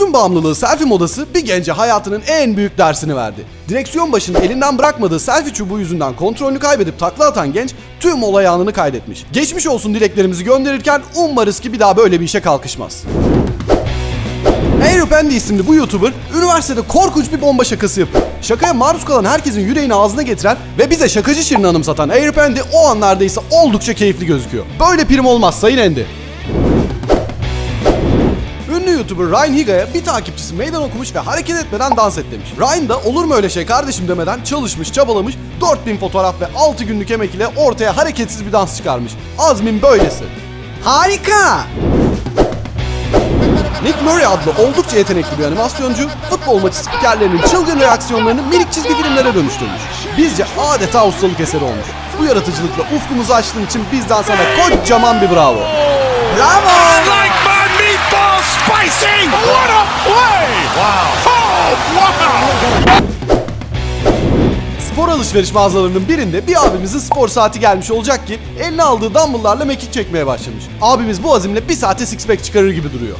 Çözüm bağımlılığı selfie modası bir gence hayatının en büyük dersini verdi. Direksiyon başında elinden bırakmadığı selfie çubuğu yüzünden kontrolünü kaybedip takla atan genç tüm olay anını kaydetmiş. Geçmiş olsun dileklerimizi gönderirken umarız ki bir daha böyle bir işe kalkışmaz. Eyrup Andy isimli bu YouTuber üniversitede korkunç bir bomba şakası yapıyor. Şakaya maruz kalan herkesin yüreğini ağzına getiren ve bize şakacı Şirin'i anımsatan Eyrup Andy o anlarda ise oldukça keyifli gözüküyor. Böyle prim olmaz sayın Andy. Ünlü YouTuber Ryan Higa'ya bir takipçisi meydan okumuş ve hareket etmeden dans et demiş. Ryan da olur mu öyle şey kardeşim demeden çalışmış, çabalamış, 4000 fotoğraf ve 6 günlük emek ile ortaya hareketsiz bir dans çıkarmış. Azmin böylesi. Harika! Nick Murray adlı oldukça yetenekli bir animasyoncu, futbol maçı spikerlerinin çılgın reaksiyonlarını minik çizgi filmlere dönüştürmüş. Bizce adeta ustalık eseri olmuş. Bu yaratıcılıkla ufkumuzu açtığın için bizden sana kocaman bir bravo. Bravo! Wow! Oh, wow! Spor alışveriş mağazalarının birinde bir abimizin spor saati gelmiş olacak ki eline aldığı dumbbell'larla mekik çekmeye başlamış. Abimiz bu azimle bir saate six pack çıkarır gibi duruyor.